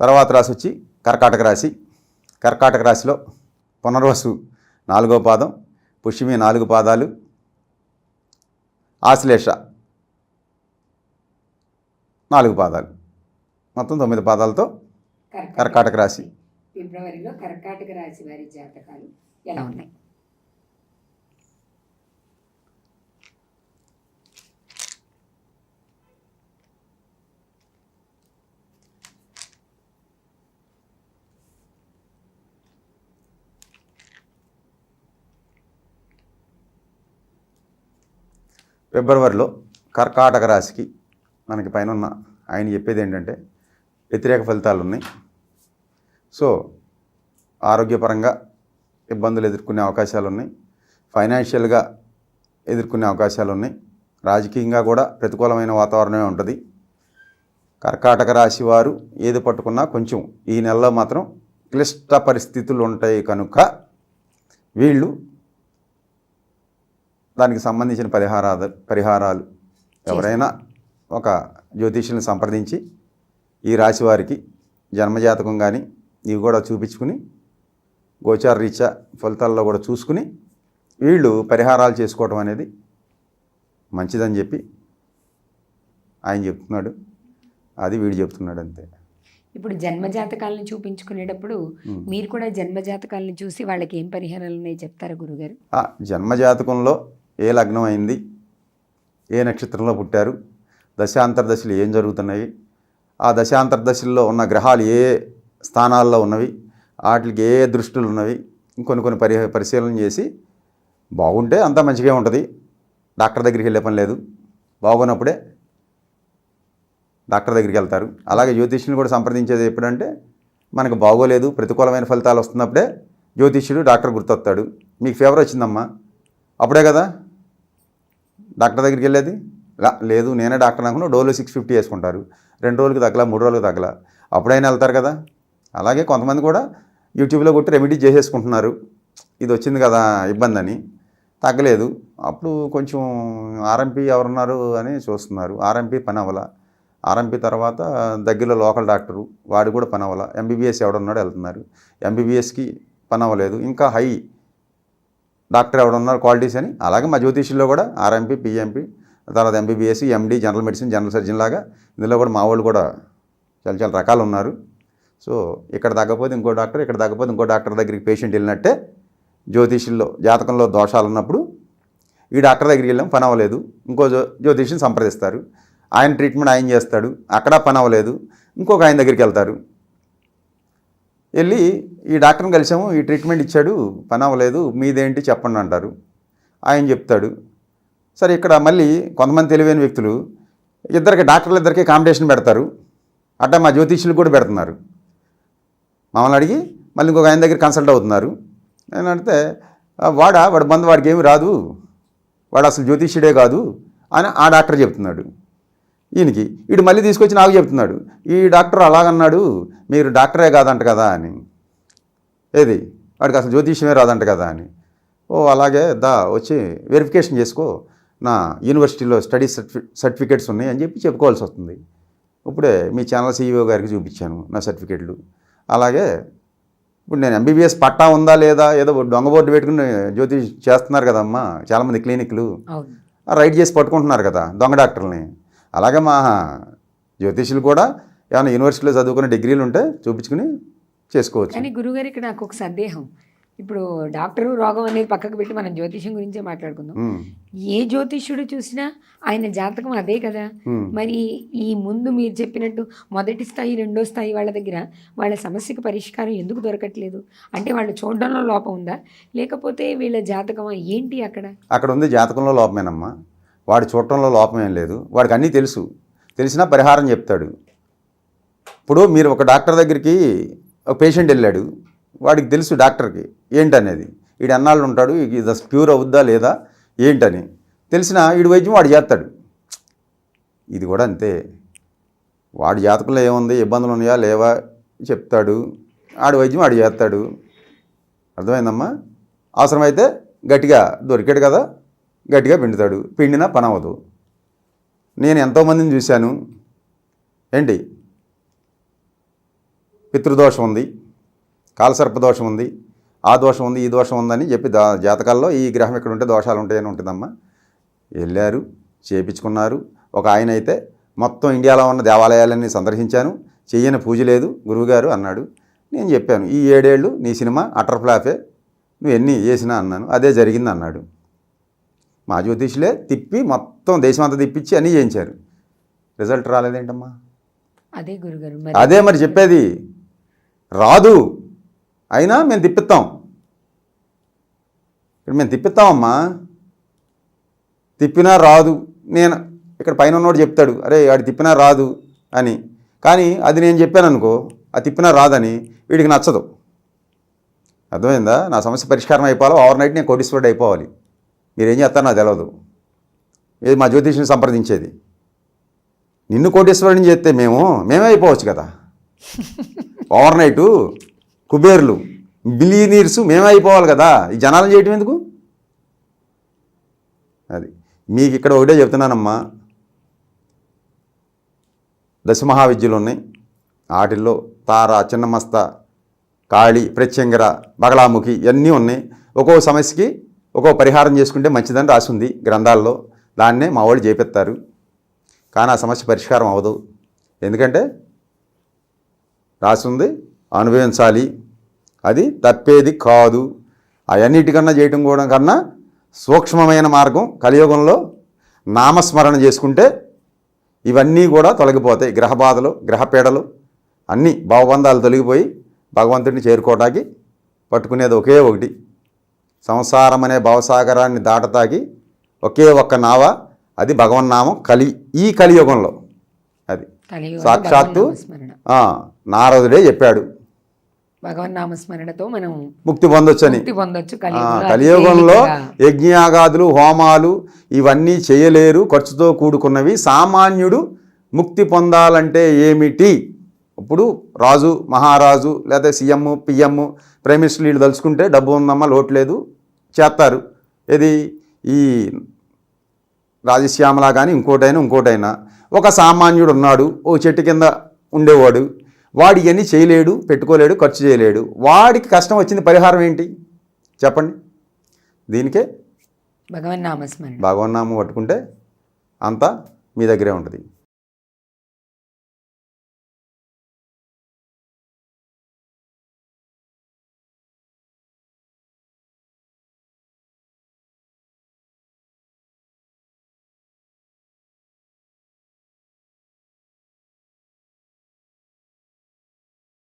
తర్వాత రాశి వచ్చి కర్కాటక రాశి. కర్కాటక రాశిలో పునర్వసు నాలుగో పాదం పుష్యమి నాలుగు పాదాలు. ఆశ్లేష నాలుగు పాదాలు. మొత్తం తొమ్మిది పాదాలతో కర్కాటక రాశి. ఫిబ్రవరిలో కర్కాటక రాశి వారి జాతకాలు ఎలా ఉన్నాయి? ఫిబ్రవరిలో కర్కాటక రాశికి మనకి పైన ఉన్న ఆయన చెప్పేది ఏంటంటే వ్యతిరేక ఫలితాలు ఉన్నాయి. సో ఆరోగ్యపరంగా ఇబ్బందులు ఎదుర్కొనే అవకాశాలు ఉన్నాయి. ఫైనాన్షియల్గా ఎదుర్కొనే అవకాశాలు ఉన్నాయి. రాజకీయంగా కూడా ప్రతికూలమైన వాతావరణమే ఉంటుంది. కర్కాటక రాశి వారు ఏది పట్టుకున్నా కొంచెం ఈ నెలలో మాత్రం క్లిష్ట పరిస్థితులు ఉంటాయి కనుక వీళ్ళు దానికి సంబంధించిన పరిహారాలు పరిహారాలు ఎవరైనా ఒక జ్యోతిష్యుని సంప్రదించి ఈ రాశి వారికి జన్మజాతకం కానీ ఇవి కూడా చూపించుకుని గోచార రీత్యా ఫలితాల్లో కూడా చూసుకుని వీళ్ళు పరిహారాలు చేసుకోవటం అనేది మంచిదని చెప్పి ఆయన చెప్తున్నాడు. అది వీడు చెప్తున్నాడు అంతే. ఇప్పుడు జన్మ జాతకాలను చూపించుకునేటప్పుడు మీరు కూడా జన్మ జాతకాలను చూసి వాళ్ళకి ఏం పరిహారాలు ఉన్నాయి చెప్తారా గురుగారు? ఆ జన్మజాతకంలో ఏ లగ్నం అయింది? ఏ నక్షత్రంలో పుట్టారు? దశాంతర్దశలు ఏం జరుగుతున్నాయి? ఆ దశాంతర్దశల్లో ఉన్న గ్రహాలు ఏ స్థానాల్లో ఉన్నవి? వాటికి ఏ దృష్టిలు ఉన్నవి? ఇంకొన్ని కొన్ని పరి పరిశీలన చేసి బాగుంటే అంతా మంచిగా ఉంటుంది. డాక్టర్ దగ్గరికి వెళ్ళే పని లేదు. బాగున్నప్పుడే డాక్టర్ దగ్గరికి వెళ్తారు. అలాగే జ్యోతిష్యుని కూడా సంప్రదించేది ఎప్పుడంటే మనకు బాగోలేదు ప్రతికూలమైన ఫలితాలు వస్తున్నప్పుడే జ్యోతిష్యుడు డాక్టర్ గుర్తొస్తాడు. మీకు ఫీవర్ వచ్చిందమ్మా? అప్పుడే కదా? డాక్టర్ దగ్గరికి వెళ్ళేది? లేదు నేనే డాక్టర్ అనుకున్నా డోలో సిక్స్ ఫిఫ్టీ వేసుకుంటారు. రెండు రోజులకు తగ్గల మూడు రోజులకు తగ్గల. అప్పుడైనా వెళ్తారు కదా? అలాగే కొంతమంది కూడా యూట్యూబ్లో కొట్టి రెమెడీ చేసేసుకుంటున్నారు. ఇది వచ్చింది కదా ఇబ్బంది అని తగ్గలేదు. అప్పుడు కొంచెం ఆర్ఎంపీ ఎవరున్నారు అని చూస్తున్నారు. ఆర్ఎంపీ పని అవ్వాల ఆర్ఎంపీ తర్వాత దగ్గరలో లోకల్ డాక్టరు వాడు కూడా పని అవ్వాల ఎంబీబీఎస్ ఎవడున్నాడో వెళ్తున్నారు. ఎంబీబీఎస్కి పని అవ్వలేదు ఇంకా హై. డాక్టర్ ఎవడున్నారు క్వాలిటీస్ అని. అలాగే మా జ్యోతిష్యుల్లో కూడా ఆర్ఎంపీ పిఎంపీ తర్వాత MBBS MD general medicine general surgeon లాగా ఇందులో కూడా మా వాళ్ళు కూడా చాలా చాలా రకాలు ఉన్నారు. సో ఇక్కడ తగ్గపోతే ఇంకో డాక్టర్ ఇక్కడ తగ్గకపోతే ఇంకో డాక్టర్ దగ్గరికి పేషెంట్ వెళ్ళినట్టే జ్యోతిష్యుల్లో జాతకంలో దోషాలు ఉన్నప్పుడు ఈ డాక్టర్ దగ్గరికి వెళ్ళాం పని అవ్వలేదు. ఇంకో జ్యో జ్యోతిష్యుని సంప్రదిస్తారు. ఆయన ట్రీట్మెంట్ ఆయన చేస్తాడు అక్కడ పని అవ్వలేదు. ఇంకొక ఆయన దగ్గరికి వెళ్తారు. వెళ్ళి ఈ డాక్టర్ని కలిసాము ఈ ట్రీట్మెంట్ ఇచ్చాడు పని అవ్వలేదు మీదేంటి చెప్పండి అంటారు. ఆయన చెప్తాడు. సరే ఇక్కడ మళ్ళీ కొంతమంది తెలివైన వ్యక్తులు ఇద్దరికి డాక్టర్లు ఇద్దరికి కాంపిటీషన్ పెడతారు. అట్టా మా జ్యోతిష్యులు కూడా పెడుతున్నారు. మమ్మల్ని అడిగి మళ్ళీ ఇంకొక ఆయన దగ్గర కన్సల్ట్ అవుతున్నారు. నేను అంటే వాడా వాడి బంధు వాడికి ఏమి రాదు. వాడు అసలు జ్యోతిష్యుడే కాదు అని ఆ డాక్టర్ చెప్తున్నాడు. ఈయనకి వీడు మళ్ళీ తీసుకొచ్చి నాకు చెప్తున్నాడు. ఈ డాక్టర్ అలాగన్నాడు మీరు డాక్టరే కాదంట కదా అని. ఏది? వాడికి అసలు జ్యోతిష్యమే రాదంట కదా అని. ఓ అలాగే దా వచ్చి వెరిఫికేషన్ చేసుకో. నా యూనివర్సిటీలో స్టడీ సర్టిఫి సర్టిఫికేట్స్ ఉన్నాయి అని చెప్పి చెప్పుకోవాల్సి వస్తుంది. ఇప్పుడే మీ ఛానల్ సీఈఓ గారికి చూపించాను నా సర్టిఫికేట్లు. అలాగే ఇప్పుడు నేను ఎంబీబీఎస్ పట్టా ఉందా లేదా ఏదో దొంగ బోర్డు పెట్టుకుని జ్యోతి చేస్తున్నారు కదమ్మా చాలామంది క్లినిక్లు. రైడ్ చేసి పట్టుకుంటున్నారు కదా దొంగ డాక్టర్ని అలాగే మా జ్యోతిష్యులు కూడా ఏమైనా యూనివర్సిటీలో చదువుకునే డిగ్రీలు ఉంటే చూపించుకుని చేసుకోవచ్చు. కానీ గురుగారు ఇక్కడ నాకు ఒక సందేహం. ఇప్పుడు డాక్టరు రోగం అనేది పక్కకు పెట్టి మనం జ్యోతిష్యం గురించే మాట్లాడుకుందాం. ఏ జ్యోతిష్యుడు చూసినా ఆయన జాతకం అదే కదా. మరి ఈ ముందు మీరు చెప్పినట్టు మొదటి స్థాయి రెండో స్థాయి వాళ్ళ దగ్గర వాళ్ళ సమస్యకు పరిష్కారం ఎందుకు దొరకట్లేదు? అంటే వాళ్ళు చూడడంలో లోపం ఉందా? లేకపోతే వీళ్ళ జాతకం ఏంటి అక్కడ? అక్కడ ఉంది జాతకంలో లోపమేనమ్మా. వాడి చూడటంలో లోపం ఏం లేదు. వాడికి అన్నీ తెలుసు. తెలిసినా పరిహారం చెప్తాడు. ఇప్పుడు మీరు ఒక డాక్టర్ దగ్గరికి ఒక పేషెంట్ వెళ్ళాడు. వాడికి తెలుసు డాక్టర్కి ఏంటనేది. వీడు అన్నాళ్ళు ఉంటాడు? ఇది ప్యూర్ అవుద్దా లేదా? ఏంటని. తెలిసిన వీడి వైద్యం వాడు చేస్తాడు. ఇది కూడా అంతే. వాడి జాతకంలో ఏముంది? ఇబ్బందులు ఉన్నాయా? లేవా? చెప్తాడు. ఆడి వైద్యం వాడు చేస్తాడు. అర్థమైందమ్మా? అవసరమైతే గట్టిగా దొరికాడు కదా? గట్టిగా పిండుతాడు. పిండినా పని అవ్వదు నేను ఎంతోమందిని చూశాను. ఏంటి? పితృదోషం ఉంది కాలసర్ప దోషం ఉంది ఆ దోషం ఉంది ఈ దోషం ఉందని చెప్పి దా జాతకాల్లో ఈ గ్రహం ఇక్కడ ఉంటే దోషాలు ఉంటాయని ఉంటుందమ్మా. వెళ్ళారు చేపించుకున్నారు. ఒక ఆయన అయితే మొత్తం ఇండియాలో ఉన్న దేవాలయాలన్నీ సందర్శించాను. చెయ్యని పూజ లేదు గురువుగారు అన్నాడు. నేను చెప్పాను ఈ ఏడేళ్ళు నీ సినిమా అటర్ ఫ్లాఫే నువ్వు ఎన్ని చేసినా అన్నాను. అదే జరిగింది అన్నాడు. మా జ్యోతిష్యులే తిప్పి మొత్తం దేశమంతా తిప్పించి అన్నీ చేయించారు. రిజల్ట్ రాలేదేంటమ్మా? అదే గురుగారు అదే మరి చెప్పేది. రాదు. అయినా మేము తిప్పిస్తాం. ఇక్కడ మేము తిప్పిస్తామమ్మా. తిప్పినా రాదు. నేను ఇక్కడ పైన ఉన్నోడు చెప్తాడు అరే వాడు తిప్పినా రాదు అని. కానీ అది నేను చెప్పాను అనుకో అది తిప్పినా రాదని వీడికి నచ్చదు. అర్థమైందా? నా సమస్య పరిష్కారం అయిపోవాలి. ఓవర్ నైట్ నేను కోటీశ్వరుడు అయిపోవాలి. మీరేం చేస్తారో నాకు తెలియదు ఇది మా జ్యోతిష్ని సంప్రదించేది. నిన్ను కోటీశ్వరుడిని చేస్తే మేము మేమే అయిపోవచ్చు కదా. ఓవర్ నైటు కుబేర్లు బిలియనీర్స్ మేమే అయిపోవాలి కదా. ఈ జనాలను చేయటం ఎందుకు? అది. మీకు ఇక్కడ ఒకటే చెప్తున్నానమ్మా. దశమహావిద్యలు ఉన్నాయి. వాటిల్లో తార చిన్నమస్త కాళి ప్రత్యంగర బగళాముఖి ఇవన్నీ ఉన్నాయి. ఒక్కో సమస్యకి ఒక్కో పరిహారం చేసుకుంటే మంచిదని రాసి ఉంది గ్రంథాల్లో. దాన్నే మా వాళ్ళు చేపెత్తారు. కానీ ఆ సమస్య పరిష్కారం అవ్వదు. ఎందుకంటే రాసింది అనుభవించాలి. అది తప్పేది కాదు. అవన్నిటికన్నా చేయటం కూడా కన్నా సూక్ష్మమైన మార్గం కలియుగంలో నామస్మరణ చేసుకుంటే ఇవన్నీ కూడా తొలగిపోతాయి. గ్రహ బాధలు గ్రహపీడలు అన్నీ భావబంధాలు తొలగిపోయి భగవంతుడిని చేరుకోవటానికి పట్టుకునేది ఒకే ఒకటి. సంసారం అనే భవసాగరాన్ని దాటతాకి ఒకే ఒక్క నావ అది భగవన్నామం కలి ఈ కలియుగంలో. అది సాక్షాత్తు నారదుడే చెప్పాడు. భగవన్నామస్మరణతో మనం ముక్తి పొందొచ్చని. పొందొచ్చు. కలియుగంలో. యజ్ఞయాగాదులు హోమాలు ఇవన్నీ చేయలేరు ఖర్చుతో కూడుకున్నవి. సామాన్యుడు ముక్తి పొందాలంటే ఏమిటి? ఇప్పుడు రాజు మహారాజు లేదా సీఎం పిఎం ప్రైమ్ మినిస్టర్ వీళ్ళు తలుచుకుంటే డబ్బు ఉందమ్మా లోటు లేదు చేస్తారు. ఇది ఈ రాజశ్యామలా కానీ ఇంకోటైనా ఇంకోటైనా. ఒక సామాన్యుడు ఉన్నాడు ఓ చెట్టు కింద ఉండేవాడు. వాడు ఇవన్నీ చేయలేడు పెట్టుకోలేడు ఖర్చు చేయలేడు. వాడికి కష్టం వచ్చింది పరిహారం ఏంటి? చెప్పండి. దీనికే భగవన్నామస్మరణ భగవన్నామం పట్టుకుంటే అంతా మీ దగ్గరే ఉంటుంది.